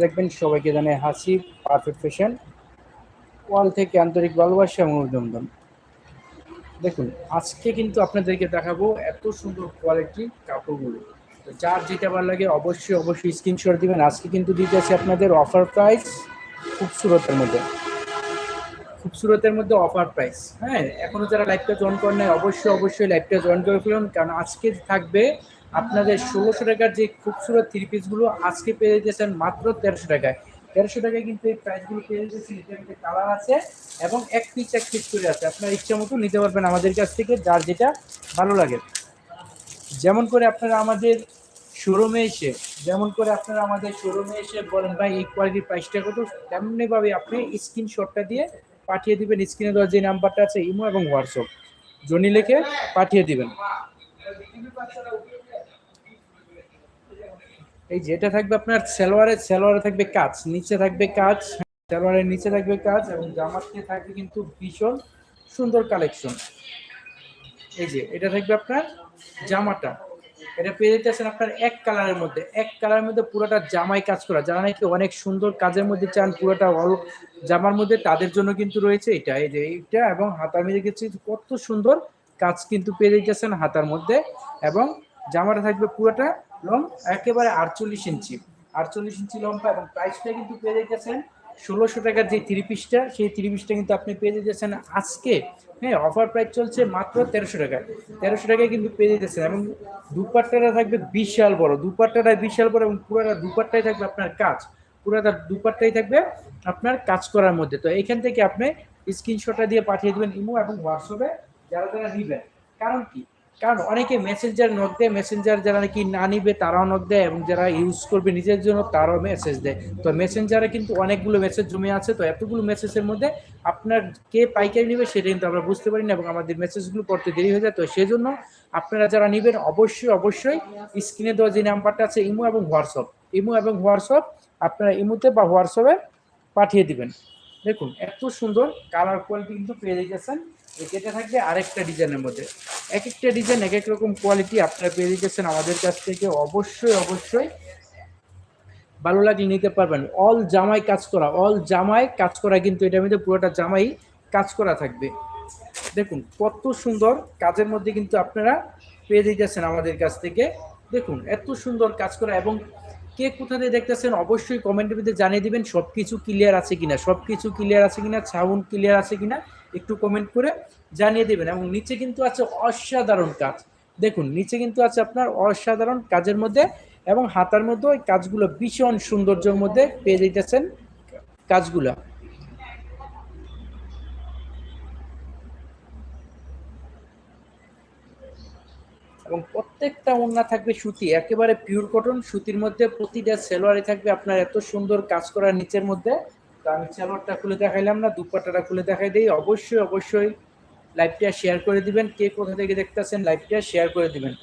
দেখবেন সবাইকে জানে হাসি পারফেক্ট ফ্যাশন ওয়াল থেকে আন্তরিক ভালোবাসা এবং অভিনন্দন। দেখুন, আজকে কিন্তু আপনাদেরকে দেখাবো এত সুন্দর কোয়ালিটির কাপড়গুলো। তো যার যেটা ভালো লাগে অবশ্যই অবশ্যই স্ক্রিনশট দিবেন। আজকে কিন্তু দিতেছি আপনাদের অফার প্রাইস খুবসুরতের মধ্যে। খুবসুরতের মধ্যে অফার প্রাইস হ্যাঁ? এখনও যারা লাইভটা জয়েন করেন নাই, অবশ্যই অবশ্যই লাইভটা জয়েন করে ফেলুন। কারণ আজকে থাকবে আপনাদের ষোলোশো টাকার যে খুবসুরত থ্রি পিসগুলো আজকে পেয়ে যেতেছেন মাত্র তেরোশো টাকায়। তেরোশো টাকায় কিন্তু এই প্রাইসগুলো পেয়ে এটার কালার আছে এবং এক পিস এক পিস করে আছে। আপনার ইচ্ছা মতো নিতে পারবেন আমাদের কাছ থেকে, যার যেটা ভালো লাগে। যেমন করে আপনারা আমাদের শোরুমে এসে, যেমন করে আপনারা আমাদের শোরুমে এসে বলেন, ভাই, এই কোয়ালিটির প্রাইসটা কত? তেমনিভাবে আপনি স্ক্রিনশটটা দিয়ে পাঠিয়ে দিবেন। স্ক্রিনে দেওয়ার যে নাম্বারটা আছে, ইমো এবং হোয়াটসঅ্যাপ। জনি লিখে পাঠিয়ে দিবেন। এই যেটা থাকবে আপনার সালোয়ারের সালোয়ারে থাকবে কাজ নিচে থাকবে কাজ সালোয়ারের নিচে থাকবে কাজ এবং জামাতে থাকবে কিন্তু ভীষণ সুন্দর কালেকশন। এই যে এটা থাকবে আপনার জামাটা। এটা পেয়ে যেতেছেন আপনার এক কালারের মধ্যে, এক কালারের মধ্যে পুরোটা জামাই কাজ করা। যারা নাকি অনেক সুন্দর কাজের মধ্যে চান, পুরোটা অল জামার মধ্যে, তাদের জন্য কিন্তু রয়েছে এটা। এই যে এইটা এবং হাতার মধ্যে গেছে কত সুন্দর কাজ কিন্তু পেয়ে যেতেছেন হাতার মধ্যে এবং জামাটা থাকবে পুরোটা লং, একেবারে আটচল্লিশ ইঞ্চি। আটচল্লিশ ইঞ্চি লম্বা এবং প্রাইসটা কিন্তু পেয়ে যেতেছেন ষোলোশো টাকার যে থ্রি পিসটা সেই থ্রি পিসটা কিন্তু আপনি পেয়ে যেতেছেন আজকে। হ্যাঁ অফার প্রাইস চলছে মাত্র তেরোশো টাকায়। তেরোশো টাকায় কিন্তু পেয়ে যেতেছেন এবং দুপাট্টাটা থাকবে বিশাল বড়। দুপাট্টাটা বিশাল বড় এবং পুরোটা দুপাট্টাই থাকবে আপনার কাজ। পুরোটা দুপাট্টাই থাকবে আপনার কাজ করার মধ্যে। তো এখান থেকে আপনি স্ক্রিনশটটা দিয়ে পাঠিয়ে দেবেন ইমো এবং হোয়াটসঅ্যাপে যারা যারা নিবেন। কারণ কি? কারণ অনেকে মেসেঞ্জার নক দেয় মেসেঞ্জার যারা নাকি না নিবে তারাও নক দেয় এবং যারা ইউজ করবে নিজের জন্য তারাও মেসেজ দেয়। তো মেসেঞ্জারে কিন্তু অনেকগুলো মেসেজ জমে আছে, তো এতগুলো মেসেজের মধ্যে আপনার কে পাইকারি নেবে সেটা কিন্তু আমরা বুঝতে পারি না এবং আমাদের মেসেজগুলো পড়তে দেরি হয়ে যায়। তো সেই জন্য আপনারা যারা নেবেন অবশ্যই অবশ্যই স্ক্রিনে দেওয়া যে নাম্বারটা আছে ইমো এবং হোয়াটসঅ্যাপ। ইমো এবং হোয়াটসঅ্যাপ আপনারা ইমোতে বা হোয়াটসঅ্যাপে পাঠিয়ে দিবেন। দেখুন, এত সুন্দর কালার কোয়ালিটি কিন্তু পেয়ে যাচ্ছেন। এটা থাকবে আরেকটা ডিজাইনের মধ্যে। এক একটা ডিজাইন এক এক রকম কোয়ালিটি আপনারা পেয়ে দিতেছেন আমাদের কাছ থেকে অবশ্যই অবশ্যই ভালো লাগলে নিতে পারবেন। অল জামাই কাজ করা অল জামাই কাজ করা কিন্তু এটার মধ্যে পুরোটা জামাই কাজ করা থাকবে। দেখুন, কত সুন্দর কাজের মধ্যে কিন্তু আপনারা পেয়ে দিতেছেন আমাদের কাছ থেকে। দেখুন, এত সুন্দর কাজ করা এবং কে কোথা দিয়ে দেখতেছেন অবশ্যই কমেন্টের মধ্যে জানিয়ে দিবেন সব কিছু ক্লিয়ার আছে কিনা সব কিছু ক্লিয়ার আছে কিনা সাউন্ড ক্লিয়ার আছে কিনা। একটু কমেন্ট করে জানিয়ে দেবেন এবং নিচে কিন্তু আছে অসাধারণ কাজ। দেখুন, নিচে কিন্তু আছে আপনার অসাধারণ কাজের মধ্যে এবং হাতার মধ্যে ওই কাজগুলো ভীষণ সৌন্দর্যের মধ্যে পেয়ে যেতেছেন কাজগুলো। এবং প্রত্যেকটা ওন্না থাকবে সুতি, একেবারে পিওর কটন সুতির মধ্যে প্রতিটা সেলোয়ারে থাকবে আপনার এত সুন্দর কাজ করার নিচের মধ্যে। আমি খুলে দেখাইলাম না দুপাট্টাটা খুলে দেখাই দিই। অবশ্যই অবশ্যই লাইভটা শেয়ার করে দিবেন। কে কোথা থেকে দেখতেছেন লাইভটা শেয়ার করে দিবেন।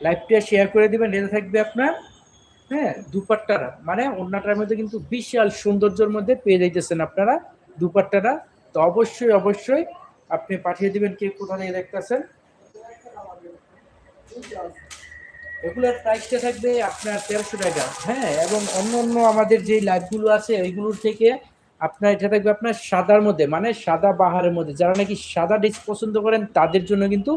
লাইভটা শেয়ার করে দিবেন, এটা থাকবে আপনার হ্যাঁ দুপাট্টারা মানে অন্যটার মধ্যে কিন্তু বিশাল সৌন্দর্যের মধ্যে পেয়ে যাইতেছেন আপনারা দুপাট্টারা তো অবশ্যই অবশ্যই আপনি পাঠিয়ে দিবেন কে কোথা থেকে দেখতেছেন। এগুলোর প্রাইসটা থাকবে আপনার তেরোশো টাকা। হ্যাঁ এবং অন্য অন্য আমাদের যে লাইভগুলো আছে, এইগুলোর থেকে আপনার এটা থাকবে আপনার সাদার মধ্যে মানে সাদা বাহারের মধ্যে। যারা নাকি সাদা ডিস পছন্দ করেন, তাদের জন্য কিন্তু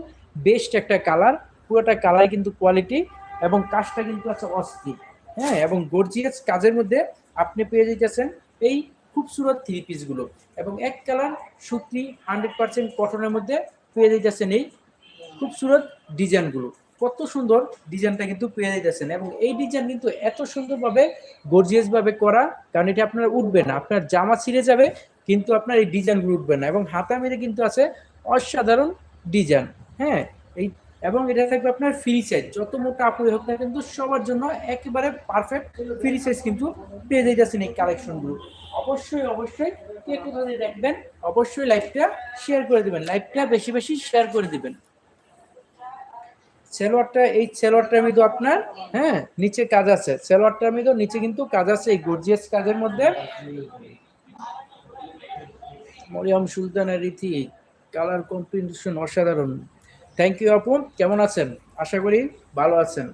বেস্ট একটা কালার পুরোটা কালার কিন্তু কোয়ালিটি এবং কাজটা কিন্তু আছে অস্থির। হ্যাঁ এবং গর্জিয়াস কাজের মধ্যে আপনি পেয়ে যেতেছেন এই খুবসুরত থ্রি পিসগুলো এবং এক কালার সুতি হান্ড্রেড পার্সেন্ট কটনের মধ্যে পেয়ে যেতেছেন এই খুবসুরত ডিজাইনগুলো কত সুন্দর ডিজাইনটা কিন্তু পেয়ে যেতেছেন এবং এই ডিজাইন কিন্তু এত সুন্দরভাবে গর্জিয়াসভাবে করা, কারণ এটা আপনার উঠবে না, আপনার জামা ছিঁড়ে যাবে, কিন্তু আপনার এই ডিজাইনগুলো উঠবে না এবং হাতা মেরে কিন্তু আছে অসাধারণ ডিজাইন হ্যাঁ? এই এবং এটা থাকবে আপনার ফ্রি সাইজ যত মোটা আপুরে হোক না কিন্তু সবার জন্য একেবারে পারফেক্ট ফ্রি সাইজ কিন্তু পেয়ে যাইতেছেন এই কালেকশনগুলো অবশ্যই অবশ্যই কে কোথা দিয়ে দেখবেন, অবশ্যই লাইভটা শেয়ার করে দেবেন লাইভটা বেশি বেশি শেয়ার করে দিবেন। সেলোয়ারটা, এই সেলোয়ারটার মধ্যে আপনার হ্যাঁ নিচে কাজ আছে। সেলোয়ারটার মধ্যে নিচে কিন্তু কাজ আছে, এই গর্জিয়াস কাজের মধ্যে। মরিয়াম সুলতানের রীতি কালার কম্বিনেশন অসাধারণ। থ্যাংক ইউ আপু, কেমন আছেন? আশা করি ভালো আছেন।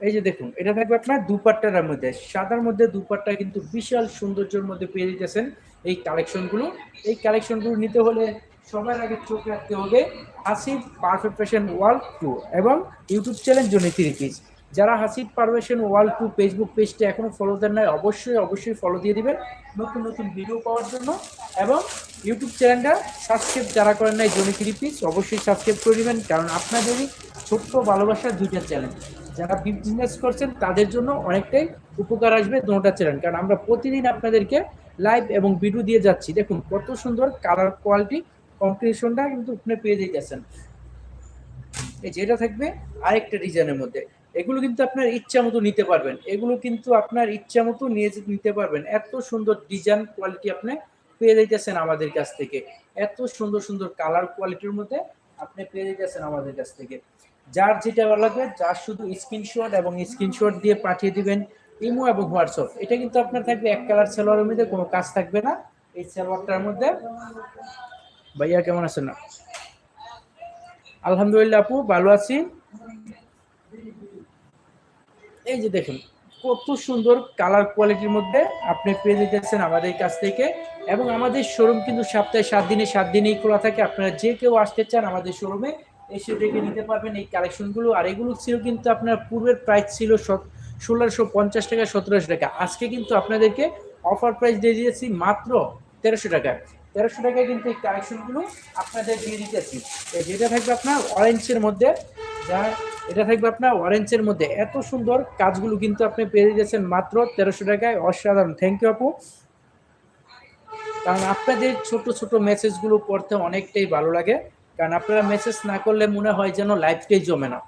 এই যে দেখুন, এটা থাকবে আপনার দুপাট্টার মধ্যে। সাদার মধ্যে দুপাট্টা কিন্তু বিশাল সৌন্দর্যের মধ্যে পেয়ে দিতেছেন এই কালেকশনগুলো এই কালেকশনগুলো নিতে হলে সবার আগে চোখ রাখতে হবে Hasib perfect fashion world two এবং ইউটিউব চ্যানেল জনি থ্রি যারা Hasib perfection world two Facebook পেজটা এখনও ফলো দেন নাই, অবশ্যই অবশ্যই ফলো দিয়ে দিবেন নতুন নতুন ভিডিও পাওয়ার জন্য এবং ইউটিউব চ্যানেলটা সাবস্ক্রাইব যারা করেন নাই জনি থ্রি পিস অবশ্যই সাবস্ক্রাইব করে দিবেন। কারণ আপনাদেরই ছোট্ট ভালোবাসার দুইটা চ্যানেল যারা বিজনেস করছেন, তাদের জন্য অনেকটাই উপকার আসবে দুটা চ্যানেল কারণ আমরা প্রতিদিন আপনাদেরকে লাইভ এবং ভিডিও দিয়ে যাচ্ছি। দেখুন, কত সুন্দর কালার কোয়ালিটি কম্পিটিশনটা কিন্তু ওখানে পেয়ে যাচ্ছেন এই যেটা থাকবে আরেকটা ডিজাইনের মধ্যে। এগুলো কিন্তু আপনার ইচ্ছা মতো নিতে পারবেন। এগুলো কিন্তু আপনার ইচ্ছা মতো নিয়ে নিতে পারবেন। এত সুন্দর ডিজাইন কোয়ালিটি আপনি পেয়ে যাইতেছেন আমাদের কাছ থেকে। এত সুন্দর সুন্দর কালার কোয়ালিটির মধ্যে আপনি পেয়ে যাইতেছেন আমাদের কাছ থেকে। যার যেটা ভালো লাগবে, যার শুধু স্ক্রিনশট এবং স্ক্রিনশট দিয়ে পাঠিয়ে দিবেন ইমো এবং হোয়াটসঅ্যাপ। এটা কিন্তু আপনার থাকবে এক কালার সালোয়ারের মধ্যে, কোনো কাজ থাকবে না। এই সালোয়ারটার মধ্যে ভাইয়া, কেমন আছেন? আলহামদুলিল্লাহ আপু, ভালো আছি। এই যে দেখুন, কত সুন্দর কালার কোয়ালিটির মধ্যে আপনি পেয়ে যেতেছেন আমাদের কাছ থেকে। এবং আমাদের শোরুম কিন্তু সপ্তাহে সাত দিনে, সাত দিনেই খোলা থাকে। আপনারা যে কেউ আসতে চান আমাদের শোরুমে এসে দেখে নিতে পারবেন এই কালেকশনগুলো আর এগুলো ছিল কিন্তু আপনার পূর্বের প্রাইস ছিল ষোলোশো পঞ্চাশ টাকা, সতেরোশো টাকা। আজকে কিন্তু আপনাদেরকে অফার প্রাইস দিয়ে দিয়েছি মাত্র তেরোশো টাকা। তেরোশো টাকায় কিন্তু এই কালেকশনগুলো আপনাদের দিয়ে দিতেছি। যেটা থাকবে আপনার অরেঞ্জের মধ্যে, যা এটা থাকবে আপনার অরেঞ্জের মধ্যে। এত সুন্দর কাজগুলো কিন্তু আপনি পেয়ে দিয়েছেন মাত্র তেরোশো টাকায়। অসাধারণ। থ্যাংক ইউ আপু। কারণ আপনাদের ছোট ছোট মেসেজগুলো পড়তে অনেকটাই ভালো লাগে। কারণ আপনারা মেসেজ না করলে মনে হয় যেন লাইফটাই জমে না।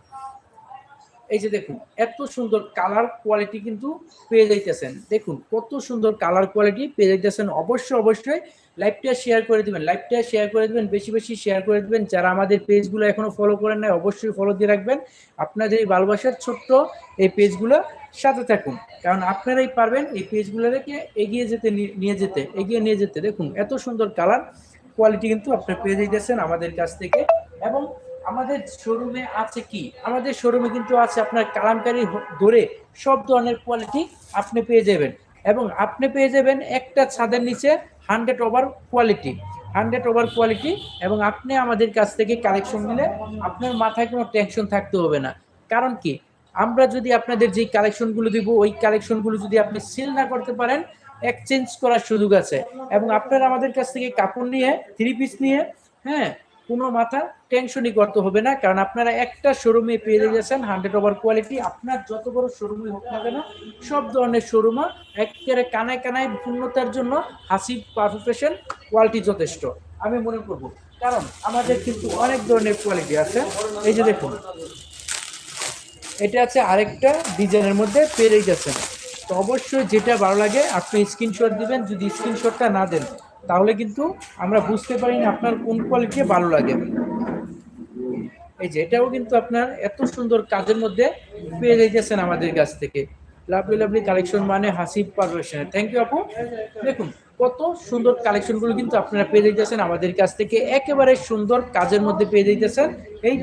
এই যে দেখুন, এত সুন্দর কালার কোয়ালিটি কিন্তু পেয়ে যাইতেছেন। দেখুন, কত সুন্দর কালার কোয়ালিটি পেয়ে যাইতেছেন। অবশ্যই অবশ্যই লাইভটা শেয়ার করে দিবেন লাইভটা শেয়ার করে দিবেন, বেশি বেশি শেয়ার করে দিবেন। যারা আমাদের পেজগুলো এখনও ফলো করেন নাই, অবশ্যই ফলো দিয়ে রাখবেন। আপনাদের এই ভালোবাসার ছোট্ট এই পেজগুলো সাথে থাকুন। কারণ আপনারাই পারবেন এই পেজগুলোকে এগিয়ে যেতে নিয়ে যেতে, এগিয়ে নিয়ে যেতে। দেখুন, এত সুন্দর কালার কোয়ালিটি কিন্তু আপনি পেয়ে যাইতেছেন আমাদের কাছ থেকে। এবং আমাদের শোরুমে আছে কি? আমাদের শোরুমে কিন্তু আছে আপনার কালামকারি ধরে সব ধরনের কোয়ালিটি আপনি পেয়ে যাবেন। এবং আপনি পেয়ে যাবেন একটা ছাদের নিচে hundred over quality, hundred over quality এবং আপনি আমাদের কাছ থেকে কালেকশন নিলে আপনার মাথায় কোনো টেনশন থাকতে হবে না। কারণ কি? আমরা যদি আপনাদের যে কালেকশনগুলো দিব, ওই কালেকশনগুলো যদি আপনি সিল না করতে পারেন এক্সচেঞ্জ করার সুযোগ আছে। এবং আপনারা আমাদের কাছ থেকে কাপড় নিয়ে থ্রি পিস নিয়ে হ্যাঁ কোনো মাথা টেনশনই করতে হবে না। কারণ আপনারা একটা শোরুমে পেয়ে যাচ্ছেন হান্ড্রেড ওভার কোয়ালিটি আপনার যত বড় শোরুমই হোক না কেন, সব ধরনের শোরুমে একেবারে কানায় কানায় পূর্ণতার জন্য হাসি পারফেকশন কোয়ালিটি যথেষ্ট। আমি মনে করব, কারণ আমাদের কিন্তু অনেক ধরনের কোয়ালিটি আছে। এই যে দেখুন, এটা আছে আরেকটা ডিজাইনের মধ্যে পেরে যাচ্ছেন। তো অবশ্যই যেটা ভালো লাগে, আপনি স্ক্রিনশট দিবেন। যদি স্ক্রিনশটটা না দেন তাহলে কিন্তু আমরা বুঝতে পারি না আপনার কোন কোয়ালিটি ভালো লাগে। এই যে এটাও কিন্তু আপনার এত সুন্দর কাজের মধ্যে পেয়ে যাইতেছেন আমাদের কাছ থেকে। লাভলি লাভলি কালেকশন মানে হাসিব পারভেশনের থ্যাংক ইউ আপু। দেখুন, কত সুন্দর কালেকশনগুলো কিন্তু আপনারা পেয়ে যাইতেছেন আমাদের কাছ থেকে। একেবারে সুন্দর কাজের মধ্যে পেয়ে যাইতেছেন। এই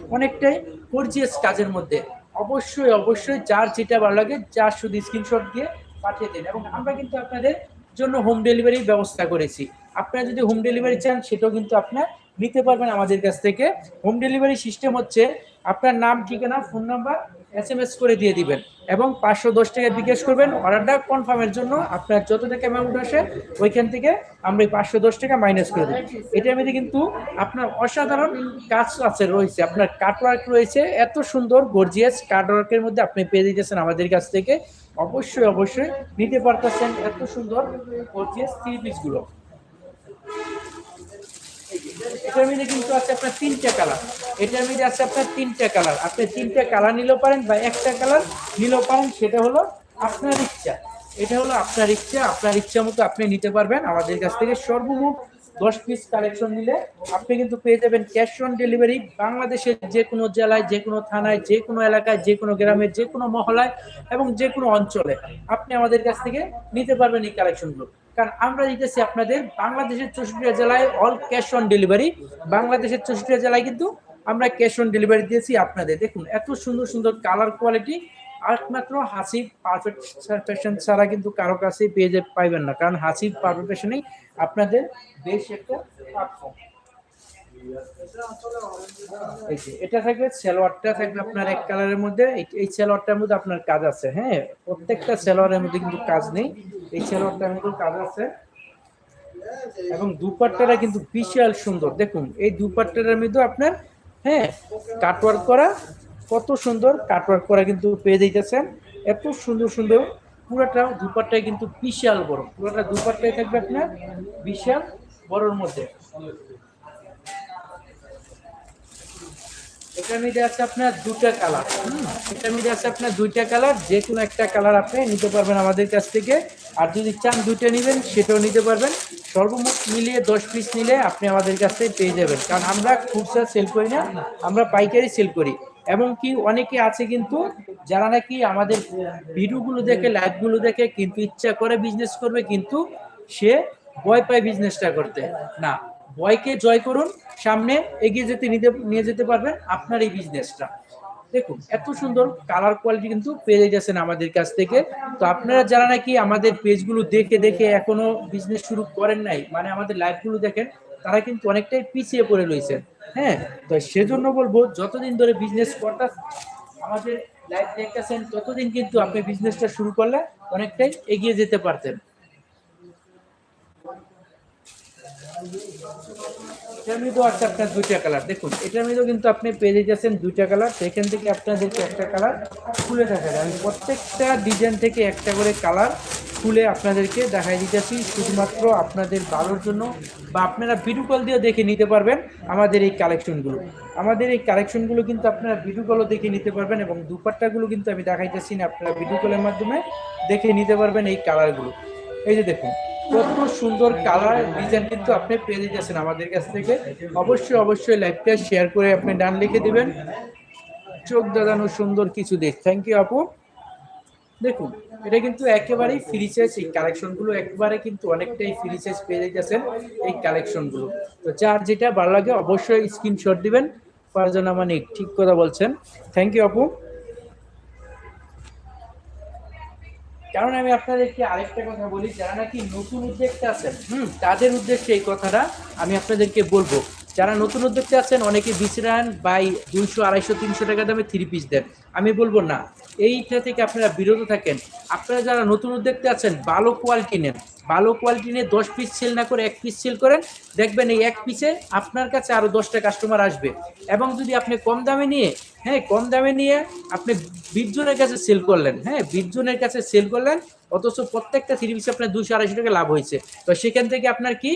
অনেকটাই গর্জিয়াস কাজের মধ্যে। অবশ্যই অবশ্যই যার যেটা ভালো লাগে, যার শুধু স্ক্রিনশট দিয়ে পাঠিয়ে দিন। এবং আমরা কিন্তু আপনাদের জন্য হোম ডেলিভারির ব্যবস্থা করেছি। আপনারা যদি হোম ডেলিভারি চান, সেটাও কিন্তু আপনার নিতে পারবেন আমাদের কাছ থেকে। হোম ডেলিভারি সিস্টেম হচ্ছে আপনার নাম, ঠিকানা phone number S M S করে দিয়ে দিবেন এবং পাঁচশো দশ টাকা জিজ্ঞেস করবেন, অর্ডারটা কনফার্মের জন্য আপনার যত টাকা অ্যামাউন্ট আসে, ওইখান থেকে আমরা এই পাঁচশো দশ টাকা মাইনাস করে দিই এটার মধ্যে কিন্তু আপনার অসাধারণ কাজ আছে, রয়েছে। আপনার কাটওয়ার্ক রয়েছে, এত সুন্দর গর্জিয়াস কাটওয়ার্কের মধ্যে আপনি পেয়ে দিতেছেন আমাদের কাছ থেকে। অবশ্যই অবশ্যই নিতে পারতেছেন এত সুন্দর গর্জিয়াস থ্রি পিসগুলো এটার মধ্যে কিন্তু আছে আপনার তিনটা কালার এটার মধ্যে আছে আপনার তিনটা কালার আপনি তিনটা কালার নিলেও পারেন বা একটা কালার নিলেও পারেন, সেটা হলো আপনার ইচ্ছা। এটা হলো আপনার ইচ্ছা। আপনার ইচ্ছা মতো আপনি নিতে পারবেন। আমাদের কাছ থেকে সর্বমোট দশ পিস কালেকশন নিলে আপনি কিন্তু পেয়ে যাবেন ক্যাশ অন ডেলিভারি বাংলাদেশের যে কোনো জেলায়, যে কোনো থানায়, যে কোনো এলাকায়, যে কোনো গ্রামে, যে কোনো মহলায় এবং যে কোনো অঞ্চলে আপনি আমাদের কাছ থেকে নিতে পারবেন এই কালেকশনগুলো কারণ আমরা দিতেছি আপনাদের বাংলাদেশের চৌষট্টিয়া জেলায় অল ক্যাশ অন ডেলিভারি বাংলাদেশের চৌষট্টিয়া জেলায় কিন্তু আমরা ক্যাশ অন ডেলিভারি দিয়েছি আপনাদের। দেখুন, এত সুন্দর সুন্দর কালার কোয়ালিটি একমাত্র হাসি পারফেক্ট ফ্যাশন ছাড়া কিন্তু কারও কাছে পেয়ে পাইবেন না। কারণ হাসি পারফেক্ট ফ্যাশনেই আপনাদের বেশ একটা এটা থাকবে সেলোয়ারটা থাকবে আপনার এক কালারের মধ্যে। এই- এই সেলোয়ারটার মধ্যে আপনার কাজ আছে হ্যাঁ? প্রত্যেকটা সেলোয়ারের মধ্যে কিন্তু কাজ নেই। এই সেলোয়ারটার মধ্যে কাজ আছে। এবং দুপাট্টাটা কিন্তু বিশাল সুন্দর। দেখুন, এই দুপাট্টাটার মধ্যে আপনার হ্যাঁ কাটওয়ার্ক করা, কত সুন্দর কাটওয়ার্ক করা কিন্তু পেয়ে যাইতেছেন। এত সুন্দর সুন্দর, পুরোটা দুপাট্টায় কিন্তু বিশাল বড়। পুরোটা দুপাট্টায় থাকবে আপনার বিশাল বড়র মধ্যে। এটার আছে আপনার দুটা কালার। এটার আছে আপনার দুইটা কালার, যে কোনো একটা কালার আপনি নিতে পারবেন আমাদের কাছ থেকে। আর যদি চান দুইটা নেবেন, সেটাও নিতে পারবেন। মিলিয়ে দশ পিস নিলে আপনি আমাদের কাছ থেকে পেয়ে যাবেন। কারণ আমরা খুচরা সেল করি না, আমরা পাইকারি সেল করি। এবং কি অনেকে আছে কিন্তু, যারা নাকি আমাদের ভিডিওগুলো দেখে লাইভগুলো দেখে কিন্তু ইচ্ছা করে বিজনেস করবে, কিন্তু সে ভয় পায় বিজনেসটা করতে। না ভয়কে জয় করুন, সামনে এগিয়ে যেতে নিয়ে যেতে পারবেন আপনার এই বিজনেসটা দেখুন, এত সুন্দর কালার কোয়ালিটি কিন্তু পেয়ে যাচ্ছেন আমাদের কাছ থেকে। তো আপনারা যারা নাকি আমাদের পেজগুলো দেখে দেখে এখনও বিজনেস শুরু করেন নাই মানে আমাদের লাইভগুলো দেখেন, তারা কিন্তু অনেকটাই পিছিয়ে পড়ে রয়েছেন। হ্যাঁ তো সেজন্য বলব, যতদিন ধরে বিজনেস করতে আমাদের লাইভ দেখতেছেন, ততদিন কিন্তু আপনি বিজনেসটা শুরু করলে অনেকটাই এগিয়ে যেতে পারতেন। এটার মধ্যেও আছে আপনার দুইটা কালার দেখুন, এটার মধ্যেও কিন্তু আপনি পেয়ে যাচ্ছেন দুইটা কালার সেখান থেকে আপনাদেরকে একটা কালার খুলে আমি প্রত্যেকটা ডিজাইন থেকে একটা করে কালার খুলে আপনাদেরকে দেখাই দিতেছি। শুধুমাত্র আপনাদের ভালোর জন্য বা আপনারা ভিডিও দিয়ে দেখে নিতে পারবেন আমাদের এই কালেকশনগুলো আমাদের এই কালেকশনগুলো কিন্তু আপনারা ভিডিও দেখে নিতে পারবেন এবং দুপাট্টাগুলো কিন্তু আমি দেখাইতেছি না। আপনারা ভিডিও মাধ্যমে দেখে নিতে পারবেন এই কালারগুলো এই যে দেখুন কত সুন্দর কালার ডিজাইন কিন্তু আপনি পেয়ে যাচ্ছেন আমাদের কাছ থেকে। অবশ্যই অবশ্যই লাইভটা শেয়ার করে আপনি ডান লিখে দিবেন। চোখ দাদানো সুন্দর কিছু দেখ। থ্যাংক ইউ আপু। দেখুন, এটা কিন্তু একেবারেই ফ্রি সাইজ এই কালেকশনগুলো একবারে কিন্তু অনেকটাই ফ্রি সাইজ পেয়ে যাচ্ছেন এই কালেকশনগুলো তো যার যেটা ভালো লাগে অবশ্যই স্ক্রিনশট দিবেন। ফারজানা মানিক, ঠিক কথা বলছেন। থ্যাংক ইউ আপু। কারণ আমি আপনাদেরকে আরেকটা কথা বলি যারা নাকি নতুন উদ্যোক্তা আছেন হুম। তাদের উদ্দেশ্যে এই কথাটা আমি আপনাদেরকে বলব। যারা নতুন উদ্যোক্তা আছেন অনেকে বিচরান বাই দুইশো আড়াইশো তিনশো টাকা দামে থ্রি পিস দেন। আমি বলব না। এইটা থেকে আপনারা বিরত থাকেন। আপনারা যারা নতুন উদ্যোক্তা আছেন ভালো কোয়ালিটি নেন। ভালো কোয়ালিটি নিয়ে দশ পিস সেল না করে এক পিস সেল করেন, দেখবেন এই এক পিসে আপনার কাছে আরও দশটা কাস্টমার আসবে। এবং যদি আপনি কম দামে নিয়ে হ্যাঁ কম দামে নিয়ে আপনি বিশ জনের কাছে সেল করলেন হ্যাঁ বিশ জনের কাছে সেল করলেন, অথচ প্রত্যেকটা থ্রি পিসে আপনার দুশো আড়াইশো টাকা লাভ হয়েছে। তো সেখান থেকে আপনার কি?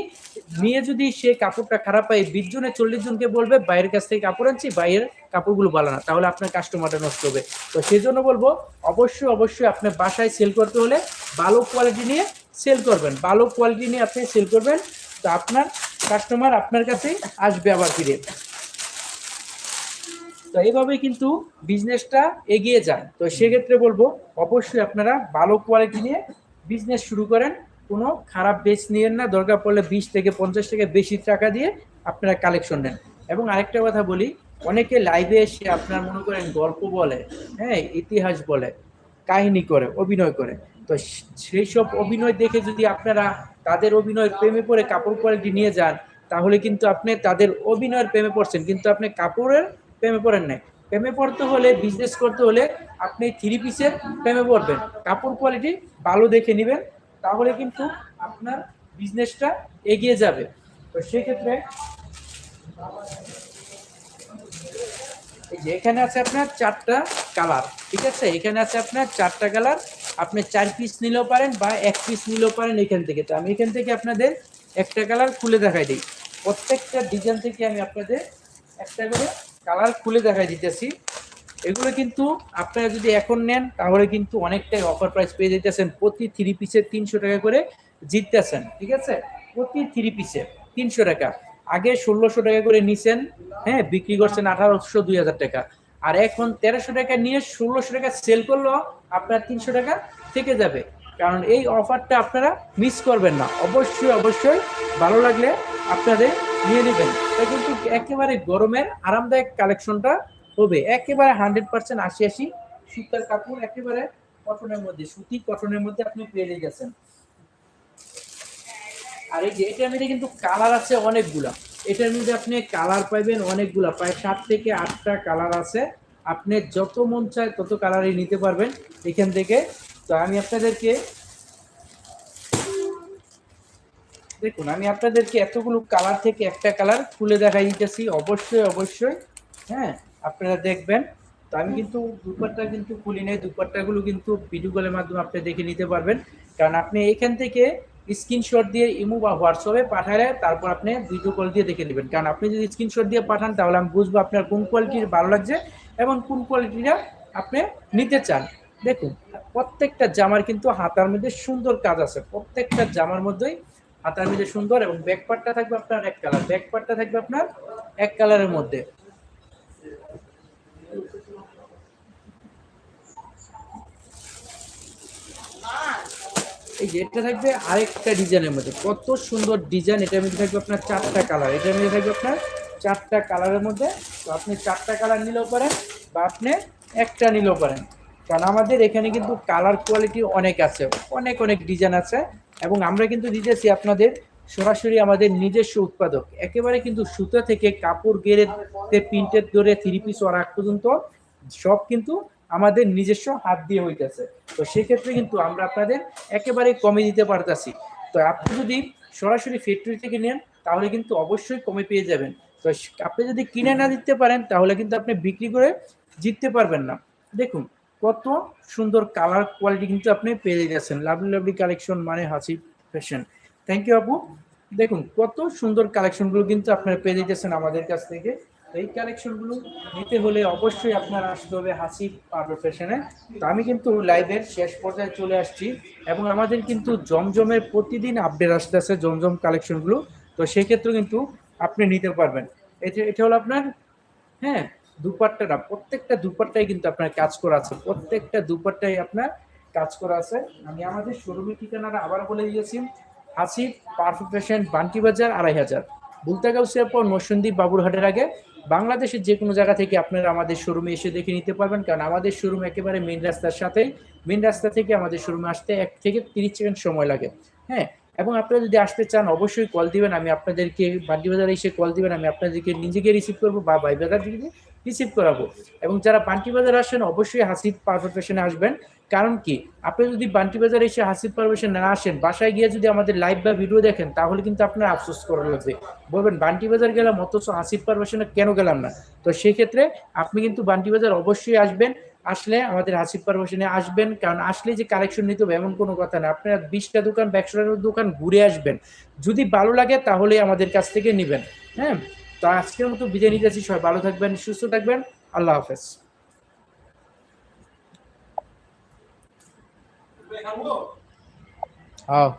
নিয়ে যদি সে কাপড়টা খারাপ পায় বিশ চল্লিশ জনকে বলবে বাইরের কাছ থেকে কাপড় আনছি বাইরের কাপড়গুলো ভালো না। তাহলে আপনার কাস্টমারটা নষ্ট হবে। তো সেই জন্য বলব, অবশ্যই অবশ্যই আপনার বাসায় সেল করতে হলে ভালো কোয়ালিটি নিয়ে সেল করবেন। ভালো কোয়ালিটি নিয়ে আপনি সেল করবেন, তো আপনার কাস্টমার আপনার কাছেই আসবে আবার ফিরে। তো এইভাবে কিন্তু বিজনেসটা এগিয়ে যায়। তো সেক্ষেত্রে বলব, অবশ্যই আপনারা ভালো কোয়ালিটি নিয়ে বিজনেস শুরু করেন। কোনো খারাপ বেচ নিয়েন না। দরকার পড়লে বিশ থেকে পঞ্চাশ থেকে বেশি টাকা দিয়ে আপনারা কালেকশন নেন। এবং আরেকটা কথা বলি, অনেকে লাইভে এসে আপনার মনে করেন গল্প বলে হ্যাঁ ইতিহাস বলে, কাহিনী করে, অভিনয় করে। তো সেই সব অভিনয় দেখে যদি আপনারা তাদের অভিনয়ের প্রেমে পড়ে কাপড় কোয়ালিটি নিয়ে যান, তাহলে কিন্তু আপনি তাদের অভিনয়ের প্রেমে পড়ছেন। কিন্তু আপনি কাপড়ের প্রেমে পড়েন নাই। প্রেমে পড়তে হলে বিজনেস করতে হলে আপনি থ্রি পিসের প্রেমে পড়বেন। কাপড় কোয়ালিটি ভালো দেখে নেবেন, তাহলে কিন্তু আপনার বিজনেসটা এগিয়ে যাবে। তো সেক্ষেত্রে এই যে এখানে আছে আপনার চারটা কালার ঠিক আছে? এখানে আছে আপনার চারটা কালার আপনি চার পিস নিলেও পারেন বা এক পিস নিলেও পারেন এখান থেকে। তো আমি এখান থেকে আপনাদের একটা কালার খুলে দেখাই দিই। প্রত্যেকটা ডিজাইন থেকে আমি আপনাদের একটা করে কালার খুলে দেখাই দিতেছি। এগুলো কিন্তু আপনারা যদি এখন নেন, তাহলে কিন্তু অনেকটাই অফার প্রাইস পেয়ে যেতেছেন। প্রতি থ্রি পিসে তিনশো টাকা করে জিততেছেন, ঠিক আছে? প্রতি থ্রি পিসে তিনশো টাকা। আগে ষোলোশো টাকা করে নিছেন হ্যাঁ বিক্রি করছেন আঠারোশো দুই হাজার টাকা। আর এখন তেরোশো টাকা নিয়ে ষোলোশো টাকা সেল করলেও আপনার তিনশো টাকা থেকে যাবে। কারণ এই অফারটা আপনারা মিস করবেন না। অবশ্যই অবশ্যই ভালো লাগলে আপনাদের নিয়ে নেবেন। এটা কিন্তু একেবারে গরমের আরামদায়ক কালেকশনটা হবে। একেবারে হান্ড্রেড পার্সেন্ট আশি আশি সুতার কাপড়, একেবারে কটনের মধ্যে, সুতি কটনের মধ্যে আপনি পেয়ে গেছেন। আর এই যে মধ্যে কিন্তু কালার আছে অনেকগুলা। এটার মধ্যে আপনি কালার পাইবেন অনেকগুলা, প্রায় সাত থেকে আটটা কালার আছে। আপনি যত মন চায় তত কালারই নিতে পারবেন এখান থেকে। তো আমি আপনাদেরকে দেখুন, আমি আপনাদেরকে এতগুলো কালার থেকে একটা কালার খুলে দেখাই দিতেছি। অবশ্যই অবশ্যই হ্যাঁ আপনারা দেখবেন। তো আমি কিন্তু দুপাট্টা কিন্তু খুলি নেই, দুপাট্টাগুলো কিন্তু ভিডিও কলের মাধ্যমে আপনি দেখে নিতে পারবেন। কারণ আপনি এখান থেকে স্ক্রিনশট দিয়ে ইমো বা হোয়াটসঅ্যাপে পাঠালে তারপর আপনি ভিডিও কল দিয়ে দেখে নেবেন। কারণ আপনি যদি স্ক্রিনশট দিয়ে পাঠান, তাহলে আমি বুঝব আপনার কোন কোয়ালিটির ভালো লাগছে এবং কোন কোয়ালিটিটা আপনি নিতে চান। দেখুন, প্রত্যেকটা জামার কিন্তু হাতার মধ্যে সুন্দর কাজ আছে। প্রত্যেকটা জামার মধ্যেই হাতার মধ্যে সুন্দর এবং ব্যাক পার্টটা থাকবে আপনার এক কালার ব্যাক পার্টটা থাকবে আপনার এক কালারের মধ্যে। এই যে এটা থাকবে আরেকটা ডিজাইনের মধ্যে। কত সুন্দর ডিজাইন এটার মধ্যে থাকবে আপনার চারটা কালার। এটার মধ্যে থাকবে আপনার চারটা কালারের মধ্যে। তো আপনি চারটা কালার নিলেও পারেন বা আপনি একটা নিলেও পারেন। কারণ আমাদের এখানে কিন্তু কালার কোয়ালিটি অনেক আছে, অনেক অনেক ডিজাইন আছে। এবং আমরা কিন্তু দিতেছি আপনাদের সরাসরি আমাদের নিজস্ব উৎপাদক। একেবারে কিন্তু সুতা থেকে কাপড় গেড়ে প্রিন্টেড ধরে থ্রি পিস ওয়ার পর্যন্ত সব কিন্তু আমাদের নিজস্ব হাত দিয়ে হইতেছে। তো সেক্ষেত্রে কিন্তু আমরা আপনাদের একেবারে কমে দিতে পারতেছি। তো আপনি যদি সরাসরি ফ্যাক্টরি থেকে নেন, তাহলে কিন্তু অবশ্যই কমে পেয়ে যাবেন। তো আপনি যদি কিনে না দিতে পারেন, তাহলে কিন্তু আপনি বিক্রি করে জিততে পারবেন না। দেখুন, কত সুন্দর কালার কোয়ালিটি কিন্তু আপনি পেয়ে যাচ্ছেন। লাভলি লাভলি কালেকশন মানে হাসি ফ্যাশন থ্যাংক ইউ আপু। দেখুন, কত সুন্দর কালেকশনগুলো কিন্তু আপনারা পেয়ে যেতেছেন আমাদের কাছ থেকে। এই কালেকশনগুলো নিতে হলে অবশ্যই আপনার আসতে হবে হাসি পারবে ফ্যাশনে তো আমি কিন্তু লাইভের শেষ পর্যায়ে চলে আসছি এবং আমাদের কিন্তু জমজমের প্রতিদিন আপডেট আসতে আসতেছে জমজম কালেকশনগুলো তো সেক্ষেত্রে কিন্তু আপনি নিতে পারবেন। এটা এটা হলো আপনার হ্যাঁ দুপাট্টাটা প্রত্যেকটা দুপাট্টাই কিন্তু আপনার কাজ করা আছে। প্রত্যেকটা দুপাট্টাই আপনার কাজ করা আছে। আমি আমাদের শোরুমের ঠিকানাটা আবার বলে দিয়েছি। আসিফ পারফেক্ট ফ্যাশন বান্টি বাজার আড়াই হাজার। বুলতাগাউসিয়ার পর নরসন্দীপ বাবুরহাটের আগে বাংলাদেশের যে কোনো জায়গা থেকে আপনারা আমাদের শোরুমে এসে দেখে নিতে পারবেন। কারণ আমাদের শোরুম একেবারে মেন রাস্তার সাথে মেন রাস্তা থেকে আমাদের শোরুমে আসতে এক থেকে তিরিশ সেকেন্ড সময় লাগে। হ্যাঁ এবং আপনারা যদি আসতে চান, অবশ্যই কল দিবেন। আমি আপনাদেরকে বান্টি বাজারে এসে কল দিবেন। আমি আপনাদেরকে নিজেকে রিসিভ করব বা বাই বাজার থেকে রিসিভ করাবো। এবং যারা বান্টি বাজার আসেন, অবশ্যই পারফেক্ট ফ্যাশনে আসবেন। কারণ কি? আপনি যদি বান্টি বাজারে এসে হাসিফ পারফেশন না আসেন, বাসায় গিয়ে যদি আমাদের লাইভ বা ভিডিও দেখেন, তাহলে কিন্তু আপনার আফসোস করা লাগবে। বলবেন, বান্টি বাজার গেলাম, অথচ হাসিফ পারফেশনে কেন গেলাম না? তো সেক্ষেত্রে আপনি কিন্তু বান্টি বাজার অবশ্যই আসবেন। আসলে আমাদের হাসিফ পারফেশনে আসবেন, কারণ আসলে যে কালেকশন নিতে হবে এমন কোনো কথা না। আপনারা বিশটা দোকান ব্যাকশোরের দোকান ঘুরে আসবেন। যদি ভালো লাগে তাহলে আমাদের কাছ থেকে নেবেন। হ্যাঁ? তো আজকের মতো বিদায় নিতে আছি সবাই ভালো থাকবেন সুস্থ থাকবেন। আল্লাহ হাফেজ। হ্যাঁ